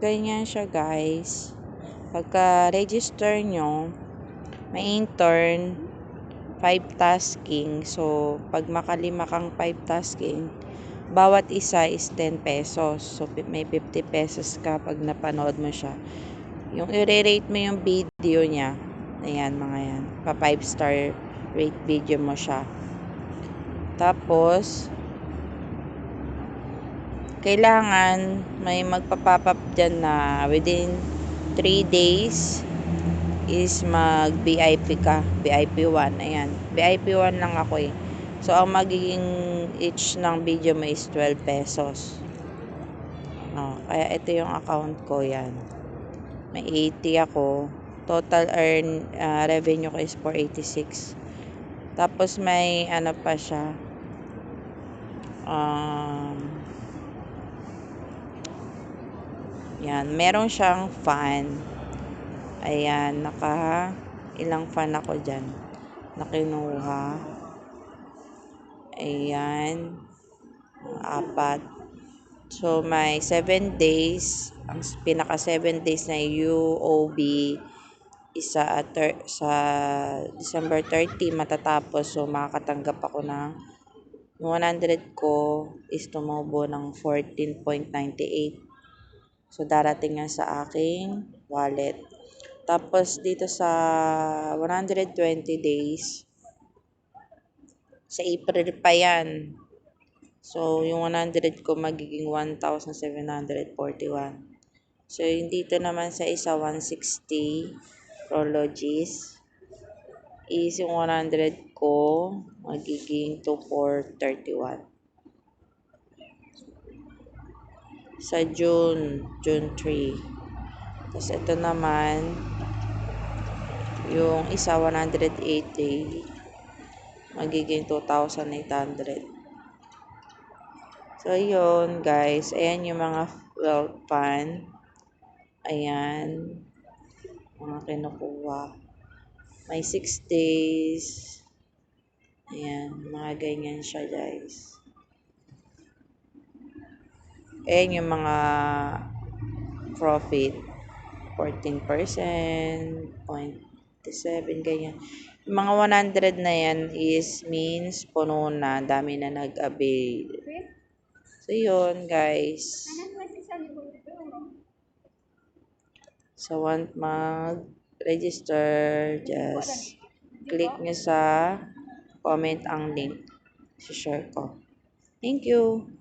ganyan siya guys. Pagka register nyo, may intern, 5 tasking. So, pag makalima kang 5 tasking, bawat isa is 10 pesos. So, may 50 pesos ka pag napanood mo siya. Yung i-rate mo yung video niya, ayan mga yan, pa 5 star rate video mo siya. Tapos, kailangan may magpapap up dyan na within 3 days is mag VIP ka. VIP 1. Ayan. VIP 1 lang ako eh. So, ang magiging each ng video mo is 12 pesos. Oh, kaya ito yung account ko yan. May 80 ako. Total earn uh, revenue ko is 486. Tapos may ano pa siya. Um, Yan, meron siyang fan. Ayan, naka ilang fan ako dyan. Nakinuha. Ayan. Apat. So, may 7 days. Ang pinaka 7 days na UOB isa at sa December 30 matatapos. So, makakatanggap ako ng 100 ko is tumubo ng 14.98 So, darating yan sa aking wallet. Tapos, dito sa 120 days, sa April pa yan. So, yung 100 ko magiging 1,741. So, yung dito naman sa isa 160 prologies is yung 100 ko magiging 2431. Sa June, June 3. Tapos ito naman, yung isa 180, magiging 2,800. So, yun guys. Ayan yung mga wealth fund. Ayan. Mga kinukuha. May 6 days. Ayan. Mga ganyan siya guys. Ayan yung mga profit. 14%, 0.7, ganyan. Yung mga 100 na yan is means puno na. Dami na nag-avail. So, yun, guys. So, want mag-register, just click nyo sa comment ang link. Si share ko. Thank you.